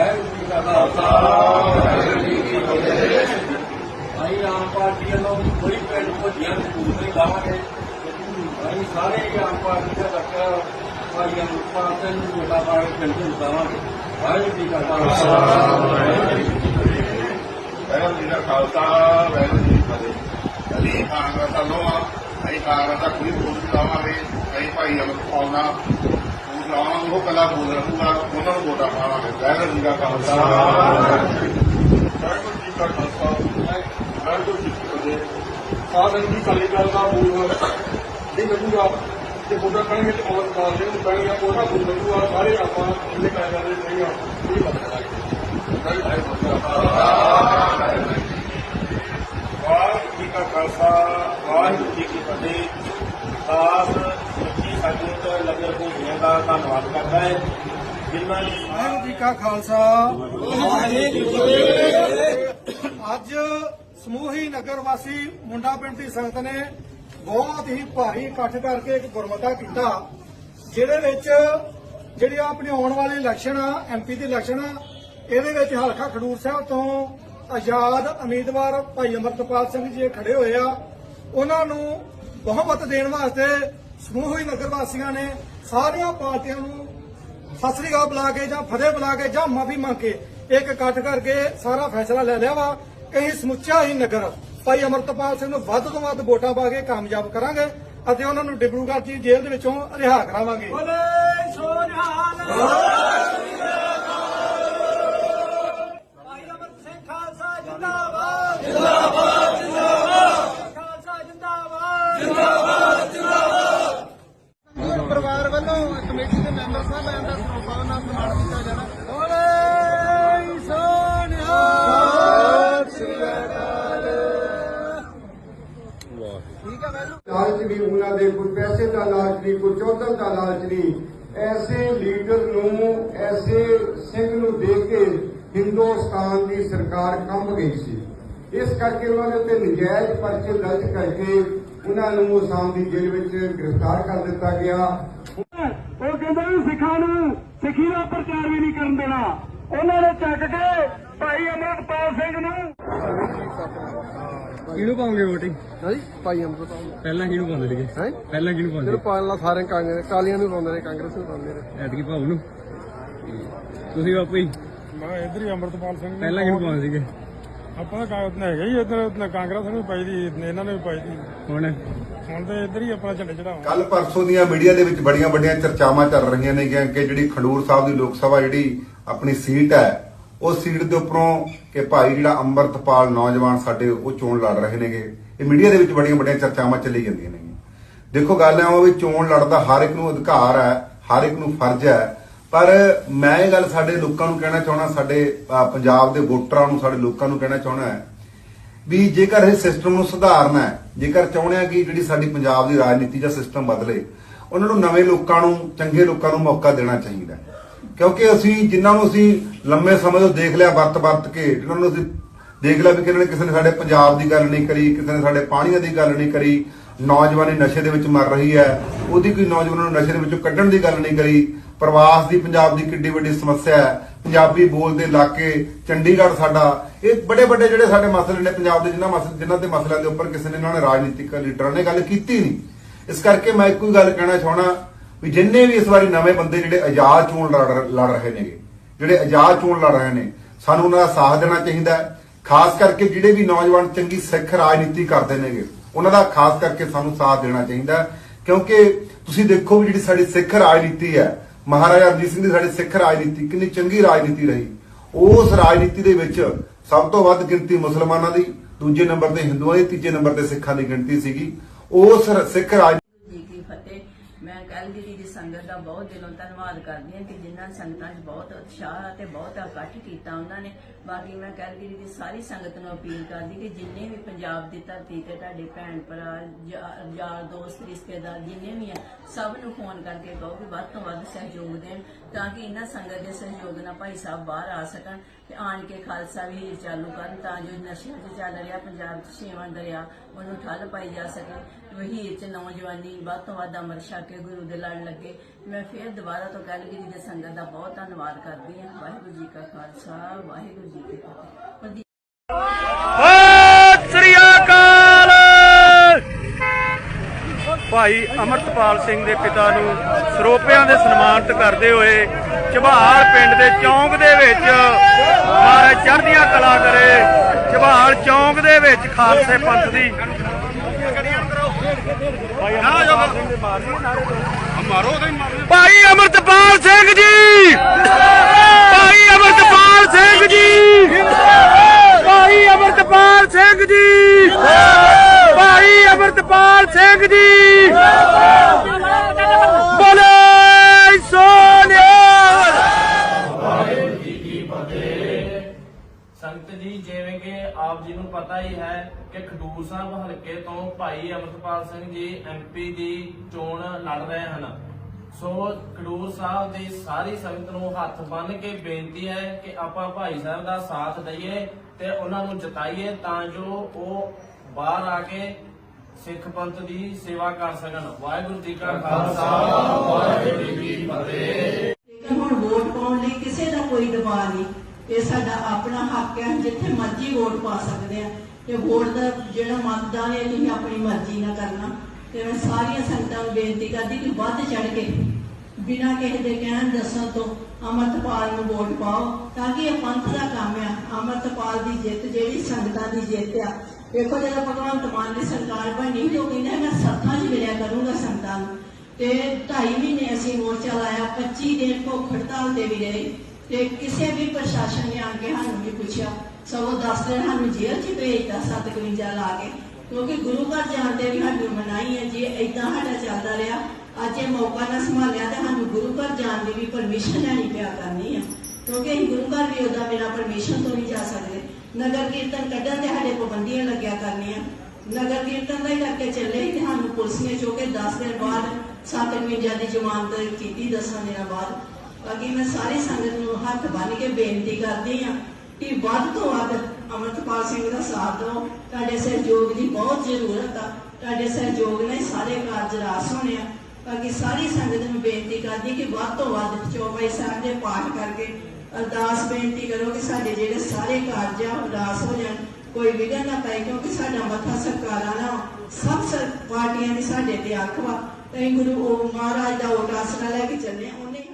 ਵਾਹਿਗੁਰੂ ਜੀ ਕਾ ਖਾਲਸਾ, ਵਾਹਿਗੁਰੂ ਜੀ ਆਮ ਪਾਰਟੀ ਵੱਲੋਂ ਬੜੀ ਪਿੰਡ ਭੋਜੀਆਂ ਦੇ ਪੂਰੇ ਲਾਵਾਂਗੇ ਅਸੀਂ ਸਾਰੇ ਹੀ ਆਮ ਪਾਰਟੀ ਦਾ ਰੱਖਿਆ ਭਾਈ ਅਮਰਪਾਲ ਸਿੰਘ ਨੂੰ ਵੋਟਾਂ ਪਾ ਕੇ ਪਿੰਡ ਨੂੰ ਜਿਤਾਵਾਂਗੇ ਵਾਹਿਗੁਰੂ ਜੀ। ਕਾ ਖਾਲਸਾ ਵਾਹਿਗੁਰੂ ਜੀ ਦਾ ਖਾਲਸਾ ਵਾਹਿਗੁਰੂ ਜੀ ਕੀ ਫਤਿਹ ਅਸੀਂ ਕਾਂਗਰਸ ਵੱਲੋਂ ਆ ਅਸੀਂ ਕਾਂਗਰਸ ਦਾ ਕੋਈ ਵੋਟ ਲਾਵਾਂਗੇ ਅਸੀਂ ਭਾਈ ਅਮਰਪਾਲ ਨਾਲ ਵੋਟ ਲਾਵਾਂਗੇ ਉਹ ਕੱਲਾ ਬੋਲ ਰਹੂਗਾ ਉਹਨਾਂ ਨੂੰ ਵੋਟਾਂ ਪਾਵਾਂਗੇ ਵਾਹਿਗੁਰੂ ਜੀ ਦਾ ਖਾਲਸਾ, ਵਾਹਿਗੁਰੂ ਜੀ ਦਾ ਖਾਲਸਾ ਵਾਹਿਗੁਰੂ ਜੀ ਕੀ ਫਤਿਹ। ਸਾਧਨ ਦੀ ਕਾਲੀ ਗੱਲ ਦਾ ਬੋਲ ਨਹੀਂ ਲੱਗੂਗਾ ਤੇ ਵੋਟਾਂ ਕਰਨਗੇ ਤੇ ਔਰ ਕਾਲਜ ਨੂੰ ਪੈਣਗੇ ਉਹਦਾ ਬੋਲ ਲੱਗੂਗਾ ਸਾਰੇ ਆਪਾਂ ਇੰਨੇ ਕਾਇਦਾਂ ਦੇ ਨਹੀਂ ਆ ਇਹ ਲੱਗਦਾ ਵਾਹਿਗੁਰੂ ਜੀ ਕਾ ਖਾਲਸਾ ਵਾਹਿਗੁਰੂ ਜੀ ਕੀ ਫਤਿਹ ਖਾਸ ਸੱਚੀ ਸੰਗਤ ਦਾ ਧੰਨਵਾਦ ਕਰਦਾ ਹੈ ਜਿਨ੍ਹਾਂ ਨੇ ਵਾਹਿਗੁਰੂ ਜੀ ਕਾ ਖਾਲਸਾ। ਅੱਜ ਸਮੂਹੀ ਨਗਰ ਵਾਸੀ ਮੁੰਡਾ ਪਿੰਡ ਦੀ ਸੰਗਤ ਨੇ ਬਹੁਤ ਹੀ ਭਾਰੀ ਇਕੱਠ ਕਰਕੇ ਇੱਕ ਗੁਰਮਤਾ ਕੀਤਾ, ਜਿਹਦੇ ਵਿੱਚ ਜਿਹੜੀ ਆਪਣੀ ਆਉਣ ਵਾਲੀ ਇਲੈਕਸ਼ਨ ਆ ਐਮਪੀ ਦੀ ਇਲੈਕਸ਼ਨ ਆ, ਇਹਦੇ ਵਿੱਚ ਹਲਕਾ ਖਡੂਰ ਸਾਹਿਬ ਤੋਂ ਆਜ਼ਾਦ ਉਮੀਦਵਾਰ ਭਾਈ ਅਮਰਤਪਾਲ ਸਿੰਘ ਜੀ ਖੜੇ ਹੋਏ ਆ। ਉਹਨਾਂ ਨੂੰ ਬਹੁਮਤ ਦੇਣ ਵਾਸਤੇ ਸਮੂਹ ਹੀ ਨਗਰ ਵਾਸੀਆਂ ਨੇ ਸਾਰੀਆਂ ਪਾਰਟੀਆਂ ਨੂੰ ਸਤਿ ਸ੍ਰੀ ਅਕਾਲ ਬੁਲਾ ਕੇ ਜਾਂ ਫਤਿਹ ਬੁਲਾ ਕੇ ਜਾਂ ਮਾਫੀ ਮੰਗ ਕੇ ਇੱਕ ਇਕੱਠ ਕਰਕੇ ਸਾਰਾ ਫੈਸਲਾ ਲੈ ਲਿਆ ਵਾ। ਕਿ ਅਸੀਂ ਸਮੁੱਚਾ ਹੀ ਨਗਰ। ਭਾਈ ਅਮਰਤਪਾਲ ਸਿੰਘ ਨੂੰ ਵੱਧ ਤੋਂ ਵੱਧ ਵੋਟਾਂ ਪਾ ਕੇ ਕਾਮਯਾਬ ਕਰਾਂਗੇ ਅਤੇ ਉਹਨਾਂ ਨੂੰ ਡਿਬਰੂਗੜ੍ਹ ਦੀ ਜੇਲ੍ਹ ਦੇ ਵਿੱਚੋਂ ਰਿਹਾ ਕਰਾਵਾਂਗੇ। ਭਾਈ ਅਮਰ ਸਿੰਘ ਖਾਲਸਾ ਜਿੰਦਾਬਾਦ ਜਿੰਦਾਬਾਦ ਜਿੰਦਾਬਾਦ ਖਾਲਸਾ ਜਿੰਦਾਬਾਦ ਪਰਿਵਾਰ ਵੱਲੋਂ ਕਮੇਟੀ ਦੇ ਮੈਂਬਰ ਸਾਹਿਬਾਨ ਦਾ ਸਰੋਪਾ ਨਾਲ ਸਨਮਾਨ ਕੀਤਾ ਜਾਣਾ ਬੋਲੇ ਸੋਨਿਆ ਲਾਲਚ ਕੋਈ ਪੈਸੇ ਦਾ ਲਾਲਚ ਨਹੀਂ ਕੋਈ ਚੌਧਰ ਦਾ ਲਾਲਚ ਨਹੀਂ। ਐਸੇ ਲੀਡਰ ਨੂੰ, ਐਸੇ ਸਿੰਘ ਨੂੰ ਦੇਖ ਕੇ ਹਿੰਦੁਸਤਾਨ ਦੀ ਸਰਕਾਰ ਕੰਬ ਗਈ ਸੀ। ਇਸ ਕਰਕੇ ਉਹਨਾਂ ਦੇ ਉੱਤੇ ਨਜਾਇਜ਼ ਪਰਚੇ ਦਰਜ ਕਰਕੇ ਉਹਨਾਂ ਨੂੰ ਆਸਾਮ ਦੀ ਜੇਲ੍ਹ ਵਿੱਚ ਗ੍ਰਿਫਤਾਰ ਕਰ ਦਿੱਤਾ ਗਿਆ। ਉਹ ਕਹਿੰਦੇ ਸਿੱਖਾਂ ਨੂੰ ਸਿੱਖੀ ਦਾ ਪ੍ਰਚਾਰ ਵੀ ਨਹੀਂ ਕਰਨ ਦੇਣਾ। ਉਹਨਾਂ ਨੇ ਚੱਕ ਕੇ ਭਾਈ ਅਮਰਪਾਲ ਸਿੰਘ ਨੂੰ ਕਿਹਨੂੰ ਪਾਉਂਗੇ ਵੋਟਿੰਗ ਹਾਂਜੀ ਭਾਈ ਅਮਰਪਾਲ ਪਹਿਲਾਂ ਕਿਹਨੂੰ ਪਾਉਂਦੇ ਸੀਗੇ? ਹੈ? ਪਹਿਲਾਂ ਕਿਹਨੂੰ ਪਾਉਂਦੇ ਜਦੋਂ ਪਾਲਣਾ ਸਾਰੇ ਕਾਂਗਰਸ ਕਾਲੀਆਂ ਨੂੰ ਪਾਉਂਦੇ ਨੇ ਕਾਂਗਰਸ ਨੂੰ ਪਾਉਂਦੇ ਨੇ ਐਤਕੀ ਭਾਉ ਨੂੰ। ਤੁਸੀਂ ਬਾਪੂ ਜੀ? ਮੈਂ ਇਧਰ ਹੀ ਅਮਰਪਾਲ ਸਿੰਘ ਨੂੰ ਪਹਿਲਾਂ ਕਿਹਨੂੰ ਪਾਉਂਦੇ ਸੀਗੇ? ਆਪਾਂ ਤਾਂ ਕਾਂਗਰਸ ਨੇ ਹੈਗਾ ਹੀ ਇਧਰ ਕਾਂਗਰਸ ਨੂੰ ਵੀ ਪਾਈ ਦੀ ਇਹਨਾਂ ਨੇ ਵੀ ਪਾਈ ਦੀ। ਹੁਣ ਹੁਣ ਤੇ ਇਧਰ ਹੀ ਆਪਣਾ ਝੰਡੇ ਚੜਾਵਾਂ ਕੱਲ ਪਰਸੋਂ ਦੀਆਂ ਮੀਡੀਆ ਦੇ ਵਿੱਚ ਬੜੀਆਂ ਵੱਡੀਆਂ ਚਰਚਾਵਾਂ ਚੱਲ ਰਹੀਆਂ ਨੇ ਕਿ ਜਿਹੜੀ ਖਡੂਰ ਸਾਹਿਬ ਦੀ ਲੋਕ ਸਭਾ ਜਿਹੜੀ ਆਪਣੀ ਸੀਟ ਹੈ ਉਸ ਸੀਟ ਦੇ ਉੱਪਰੋਂ ਕਿ ਭਾਈ ਜਿਹੜਾ ਅੰਮ੍ਰਿਤਪਾਲ ਨੌਜਵਾਨ ਸਾਡੇ ਉਹ ਚੋਣ ਲੜ ਰਹੇ ਨੇਗੇ। ਇਹ ਮੀਡੀਆ ਦੇ ਵਿੱਚ ਬੜੀਆਂ ਵੱਡੀਆਂ ਚਰਚਾਵਾਂ ਚੱਲੀ ਜਾਂਦੀਆਂ ਨੇ ਦੇਖੋ ਗੱਲ ਹੈ ਉਹ ਵੀ ਚੋਣ ਲੜਦਾ ਹਰ ਇੱਕ ਨੂੰ ਅਧਿਕਾਰ ਹੈ, ਹਰ ਇੱਕ ਨੂੰ ਫਰਜ਼ ਹੈ। ਪਰ ਮੈਂ ਇਹ ਗੱਲ ਸਾਡੇ ਲੋਕਾਂ ਨੂੰ ਕਹਿਣਾ ਚਾਹਣਾ ਸਾਡੇ ਪੰਜਾਬ ਦੇ ਵੋਟਰਾਂ ਨੂੰ, ਸਾਡੇ ਲੋਕਾਂ ਨੂੰ ਕਹਿਣਾ ਚਾਹਣਾ ਹੈ ਵੀ ਜੇਕਰ ਇਹ ਸਿਸਟਮ ਨੂੰ ਸੁਧਾਰਨਾ ਹੈ, ਜੇਕਰ ਚਾਹੁੰਦੇ ਆ ਕਿ ਜਿਹੜੀ ਸਾਡੀ ਪੰਜਾਬ ਦੀ ਰਾਜਨੀਤੀ ਦਾ ਸਿਸਟਮ ਬਦਲੇ, ਉਹਨਾਂ ਨੂੰ ਨਵੇਂ ਲੋਕਾਂ ਨੂੰ, ਚੰਗੇ ਲੋਕਾਂ ਨੂੰ ਮੌਕਾ ਦੇਣਾ ਚਾਹੀਦਾ ਹੈ। ਕਿਉਂਕਿ ਅਸੀਂ ਜਿਨ੍ਹਾਂ ਨੂੰ ਅਸੀਂ ਲੰਮੇ ਸਮੇਂ ਤੋਂ ਦੇਖ ਲਿਆ ਵਰਤ ਵਰਤ ਕੇ, ਜਿਨ੍ਹਾਂ ਨੂੰ ਅਸੀਂ ਦੇਖ ਲਿਆ ਵੀ ਕਿਸੇ ਨੇ ਕਿਸੇ ਨੇ ਸਾਡੇ ਪੰਜਾਬ ਦੀ ਗੱਲ ਨਹੀਂ ਕਰੀ, ਕਿਸੇ ਨੇ ਸਾਡੇ ਪਾਣੀਆਂ ਦੀ ਗੱਲ ਨਹੀਂ ਕਰੀ, ਨੌਜਵਾਨੀ ਨਸ਼ੇ ਦੇ ਵਿੱਚ ਮਰ ਰਹੀ ਹੈ, ਉਹਦੀ ਕੋਈ ਨੌਜਵਾਨਾਂ ਨੂੰ ਨਸ਼ੇ ਦੇ ਵਿੱਚੋਂ ਕੱਢਣ ਦੀ ਗੱਲ ਨਹੀਂ ਕਰੀ, ਪ੍ਰਵਾਸ ਦੀ ਪੰਜਾਬ ਦੀ ਕਿੱਡੀ ਵੱਡੀ ਸਮੱਸਿਆ ਹੈ, ਪੰਜਾਬੀ ਬੋਲਦੇ ਇਲਾਕੇ, ਚੰਡੀਗੜ੍ਹ ਸਾਡਾ, ਇਹ ਬੜੇ ਵੱਡੇ ਜਿਹੜੇ ਸਾਡੇ ਮਸਲੇ ਨੇ, ਪੰਜਾਬ ਦੇ ਜਿਨ੍ਹਾਂ ਮਸਲੇ ਜਿਨ੍ਹਾਂ ਦੇ ਮਸਲਿਆਂ ਦੇ ਉੱਪਰ ਕਿਸੇ ਨੇ ਇਹਨਾਂ ਨੇ ਰਾਜਨੀਤਿਕ ਲੀਡਰਾਂ ਨੇ ਗੱਲ ਕੀਤੀ ਨਹੀਂ। ਇਸ ਕਰਕੇ ਮੈਂ ਇੱਕੋ ਹੀ ਗੱਲ ਕਹਿਣਾ ਚਾਹਣਾ ਵੀ ਜਿੰਨੇ ਵੀ ਇਸ ਵਾਰੀ ਨਵੇਂ ਬੰਦੇ ਜਿਹੜੇ ਆਜ਼ਾਦ ਚੋਣ ਲੜ ਰਹੇ ਨੇਗੇ, ਜਿਹੜੇ ਆਜ਼ਾਦ ਚੋਣ ਲੜ ਰਹੇ ਨੇ, ਸਾਨੂੰ ਉਹਨਾਂ ਦਾ ਸਾਥ ਦੇਣਾ ਚਾਹੀਦਾ ਹੈ। ਖਾਸ ਕਰਕੇ ਜਿਹੜੇ ਵੀ ਨੌਜਵਾਨ ਚੰਗੀ ਸਿੱਖ ਰਾਜਨੀਤੀ ਕਰਦੇ ਨੇਗੇ, ਉਹਨਾਂ ਦਾ ਖਾਸ ਕਰਕੇ ਸਾਨੂੰ ਸਾਥ ਦੇਣਾ ਚਾਹੀਦਾ ਕਿਉਂਕਿ ਤੁਸੀਂ ਦੇਖੋ ਵੀ ਜਿਹੜੀ ਸਾਡੀ ਸਿੱਖ ਰਾਜਨੀਤੀ ਹੈ, ਮਹਾਰਾਜਾ ਰਣਜੀਤ ਸਿੰਘ ਦੀ ਸਾਡੀ ਸਿੱਖ ਰਾਜਨੀਤੀ ਕਿੰਨੀ ਚੰਗੀ ਰਾਜਨੀਤੀ ਰਹੀ। ਉਸ ਰਾਜਨੀਤੀ ਦੇ ਵਿੱਚ ਸਭ ਤੋਂ ਵੱਧ ਗਿਣਤੀ ਮੁਸਲਮਾਨਾਂ ਦੀ, ਦੂਜੇ ਨੰਬਰ ਤੇ ਹਿੰਦੂਆਂ ਦੀ, ਤੀਜੇ ਨੰਬਰ ਤੇ ਸਿੱਖਾਂ ਦੀ ਗਿਣਤੀ ਸੀਗੀ। ਉਸ ਸਿੱਖ ਰਾਜ ਮੈਂ ਕੈਲਗਰੀ ਦੀ ਸੰਗਤ ਦਾ ਬਹੁਤ ਦਿਲੋਂ ਧੰਨਵਾਦ ਕਰਦੀ ਹਾਂ ਕਿ ਜਿਨ੍ਹਾਂ ਸੰਗਤਾਂ 'ਚ ਬਹੁਤ ਉਤਸ਼ਾਹ ਅਤੇ ਬਹੁਤ ਇਕੱਠ ਕੀਤਾ ਉਹਨਾਂ ਨੇ। ਬਾਕੀ ਮੈਂ ਕੈਲਗਰੀ ਦੀ ਸਾਰੀ ਸੰਗਤ ਨੂੰ ਅਪੀਲ ਕਰਦੀ ਕਿ ਜਿੰਨੇ ਵੀ ਪੰਜਾਬ ਦੀ ਧਰਤੀ ਤੇ ਤੁਹਾਡੇ ਭੈਣ ਭਰਾ ਯਾਰ ਦੋਸਤ, ਰਿਸ਼ਤੇਦਾਰ ਜਿੰਨੇ ਵੀ ਆ, ਸਭ ਨੂੰ ਫੋਨ ਕਰਕੇ ਕਹੋ ਕਿ ਵੱਧ ਤੋਂ ਵੱਧ ਸਹਿਯੋਗ ਦੇਣ ਤਾਂ ਕਿ ਇਹਨਾਂ ਸੰਗਤ ਦੇ ਸਹਿਯੋਗ ਨਾਲ ਭਾਈ ਸਾਹਿਬ ਬਾਹਰ ਆ ਸਕਣ ਤੇ ਆਣ ਕੇ ਖਾਲਸਾ ਵੀ ਚਾਲੂ ਕਰਨ ਤਾਂ ਜੋ ਨਸ਼ਿਆਂ 'ਚ ਚੱਲ ਰਿਹਾ, ਪੰਜਾਬ 'ਚ ਛੇਵਾਂ ਦਰਿਆ ਉਹਨੂੰ ਠੱਲ ਪਾਈ ਜਾ ਸਕੇ। ਵਹੀਰ 'ਚ ਨੌਜਵਾਨੀ ਵੱਧ ਤੋਂ ਵੱਧ ਅਮਰ ਛਕ ਕੇ ਗੁਰੂ ਦੇ ਲੜਨ ਲੱਗੇ। ਮੈਂ ਫਿਰ ਦੁਬਾਰਾ ਤੋਂ ਕੈਲਗਰੀ ਦੇ ਸੰਗਤ ਦਾ ਬਹੁਤ ਧੰਨਵਾਦ ਕਰਦੀ ਹਾਂ। ਵਾਹਿਗੁਰੂ ਜੀ ਕਾ ਖਾਲਸਾ, ਵਾਹਿਗੁਰੂ ਜੀ ਕੀ ਫਤਿਹ। ਭਾਈ ਅਮਰਤਪਾਲ ਸਿੰਘ ਦੇ ਪਿਤਾ ਨੂੰ ਸਰੋਪਿਆਂ ਦੇ ਸਨਮਾਨਿਤ ਕਰਦੇ ਹੋਏ ਝਬਾਲ ਪਿੰਡ ਦੇ ਚੌਂਕ ਦੇ ਵਿੱਚ ਮਹਾਰਾਜ ਚੜ੍ਹਦੀਆਂ ਕਲਾ ਕਰੇ। ਝਬਾਲ ਚੌਂਕ ਦੇ ਵਿੱਚ ਖਾਲਸੇ ਪੰਥ ਦੀ ਭਾਈ ਅਮਰਤਪਾਲ ਸਿੰਘ ਜੀ। ਭਾਈ ਅਮਰਤਪਾਲ ਸਿੰਘ ਜੀ। ਭਾਈ ਅਮਰਤਪਾਲ ਸਿੰਘ ਜੀ ਭਾਈ ਅਮਰਤਪਾਲ ਸਿੰਘ ਜੀ ਬੋਲੇ ਸੋਨਿਆ ਸੰਗਤ ਜੀ ਜਿਵੇਂ ਕਿ ਆਪ ਜੀ ਨੂੰ ਪਤਾ ਹੀ ਹੈ ਕਿ ਖਡੂਰ ਸਾਹਿਬ, ਹਲਕੇ ਤੋਂ ਭਾਈ ਅਮਰਤਪਾਲ ਸਿੰਘ ਜੀ ਐਮਪੀ ਦੀ ਚੋਣ ਲੜ ਰਹੇ ਹਨ। ਸੋ ਖਡੂਰ ਸਾਹਿਬ ਦੀ ਸਾਰੀ ਸੰਗਤ ਨੂੰ ਹੱਥ ਬੰਨ ਕੇ ਬੇਨਤੀ ਹੈ ਕਿ ਆਪਾਂ ਭਾਈ ਸਾਹਿਬ ਦਾ ਸਾਥ ਦਈਏ ਤੇ ਉਹਨਾਂ ਨੂੰ ਜਿਤਾਈਏ ਤਾਂ ਜੋ ਉਹ ਬਾਹਰ ਆ ਕੇ ਸਿੱਖ ਪੰਥ ਦੀ ਸੇਵਾ ਕਰ ਸਕਣ। ਵਾਹਿਗੁਰੂ ਜੀ ਕਾ ਖਾਲਸਾ। ਲੇਕਿਨ ਹੁਣ ਵੋਟ ਪਾਉਣ ਲਈ ਕਿਸੇ ਦਾ ਕੋਈ ਦਬਾਅ ਨਹੀਂ। ਇਹ ਸਾਡਾ ਆਪਣਾ ਹੱਕ ਹੈ, ਜਿੱਥੇ ਮਰਜ਼ੀ ਵੋਟ ਪਾ ਸਕਦੇ ਆ ਤੇ ਵੋਟ ਦਾ ਜਿਹੜਾ ਮਤਦਾਨ ਹੈ ਤੁਸੀਂ ਆਪਣੀ ਮਰਜ਼ੀ ਨਾਲ ਕਰਨਾ, ਤੇ ਮੈਂ ਸਾਰੀਆਂ ਸੰਗਤਾਂ ਨੂੰ ਬੇਨਤੀ ਕਰਦੀ ਕਿ ਵੱਧ ਚੜ ਕੇ ਬਿਨਾਂ ਕਿਸੇ ਦੇ ਕਹਿਣ ਦੱਸਣ ਤੋਂ ਅਮਰਤਪਾਲ ਨੂੰ ਵੋਟ ਪਾਓ, ਤਾਂ ਕਿ ਇਹ ਪੰਥ ਦਾ ਕੰਮ ਆ, ਅਮਰਤਪਾਲ ਦੀ ਜਿੱਤ, ਜਿਹੜੀ ਸੰਗਤਾਂ ਦੀ ਜਿੱਤ ਆ। ਵੇਖੋ ਜਦੋਂ ਭਗਵੰਤ ਮਾਨ ਦੀ ਸਰਕਾਰ ਬਣੀ, ਤੇ ਉਹ ਕਹਿੰਦਾ, ਮੈਂ ਸੱਥਾਂ 'ਚ ਮਿਲਿਆ ਕਰੂੰਗਾ ਸੰਗਤਾਂ ਨੂੰ। ਤੇ 2.5 ਮਹੀਨੇ ਅਸੀਂ ਮੋਰਚਾ ਲਾਇਆ 25 ਦਿਨ ਭੁੱਖ ਹੜਤਾਲ ਤੇ ਵੀ ਰਹੇ, ਤੇ ਕਿਸੇ ਵੀ ਪ੍ਰਸ਼ਾਸਨ ਨੇ ਆ ਕੇ ਸਾਨੂੰ ਨਹੀਂ ਪੁੱਛਿਆ ਸਗੋਂ 10 ਦਿਨ ਸਾਨੂੰ ਜੇਲ੍ਹ 'ਚ ਭੇਜਤਾ 751 ਲਾ ਕੇ, ਕਿਉਂਕਿ ਗੁਰੂ ਘਰ ਜਾਣ ਵੀ ਸਾਡੀ ਮਨਾਈ ਹੈ, ਜੇ ਇਦਾਂ ਸਾਡਾ ਚੱਲਦਾ ਰਿਹਾ, ਅੱਜ ਇਹ ਮੌਕਾ ਨਾ ਸੰਭਾਲਿਆ ਤੇ ਸਾਨੂੰ ਗੁਰੂ ਘਰ ਜਾਣ ਦੀ ਵੀ ਪਰਮਿਸ਼ਨ ਲੈਣੀ ਪਿਆ ਕਰਨੀ ਆ ਕਿਉਂਕਿ ਅਸੀਂ ਗੁਰੂ ਘਰ ਵੀ ਉਹਦਾ ਬਿਨਾਂ ਪਰਮਿਸ਼ਨ ਤੋਂ ਨਹੀਂ ਜਾ ਸਕਦੇ। ਨਗਰ ਕੀਰਤਨ ਕੱਢਣ ਤੇ ਸਾਡੇ ਪਾਬੰਦੀਆਂ ਲੱਗਿਆ ਕਰਨੀਆਂ। ਨਗਰ ਕੀਰਤਨ ਦਾ ਹੀ ਕਰਕੇ ਚੱਲੇ ਤੇ ਸਾਨੂੰ ਪੁਲਿਸ ਨੇ ਚੋ 10 ਦਿਨ ਬਾਅਦ 751 ਦੀ ਜ਼ਮਾਨਤ ਕੀਤੀ 10 ਦਿਨਾਂ ਬਾਅਦ। ਬਾਕੀ ਮੈਂ ਸਾਰੀ ਸੰਗਤ ਨੂੰ ਹੱਥ ਬੰਨ ਕੇ ਬੇਨਤੀ ਕਰਦੀ ਹਾਂ ਕਿ ਵੱਧ ਤੋਂ ਵੱਧ ਅਮਰਤਪਾਲ ਸਿੰਘ ਦਾ ਸਾਥ ਦਿਓ। ਤੁਹਾਡੇ ਸਹਿਯੋਗ ਦੀ ਬਹੁਤ ਜ਼ਰੂਰਤ ਆ। ਤੁਹਾਡੇ ਸਹਿਯੋਗ ਨਾਲ ਸਾਰੇ ਕਾਰਜ ਰਾਸ ਹੋਣੇ ਆ। ਬਾਕੀ ਸਾਰੀ ਸੰਗਤ ਨੂੰ ਬੇਨਤੀ ਕਰਦੀ ਕਿ ਵੱਧ ਤੋਂ ਵੱਧ ਚੌਪਈ ਸਾਹਿਬ ਦੇ ਪਾਠ ਕਰਕੇ ਅਰਦਾਸ ਬੇਨਤੀ ਕਰੋ ਕਿ ਸਾਡੇ ਜਿਹੜੇ ਸਾਰੇ ਕਾਰਜ ਆ ਉਹ ਹੋ ਜਾਣ। ਕੋਈ ਵਿਘਨ ਨਾ ਪਏ ਕਿਉਂਕਿ ਸਾਡਾ ਮੱਥਾ ਸਰਕਾਰਾਂ ਨਾਲ ਸਭ ਪਾਰਟੀਆਂ ਦੀ ਸਾਡੇ ਤੇ ਅੱਖ ਵਾ। ਤੇ ਗੁਰੂ ਉਹ ਮਹਾਰਾਜ ਦਾ ਓਟ ਆਸਰਾ ਲੈ ਕੇ ਚੱਲੇ ਉਹਨੇ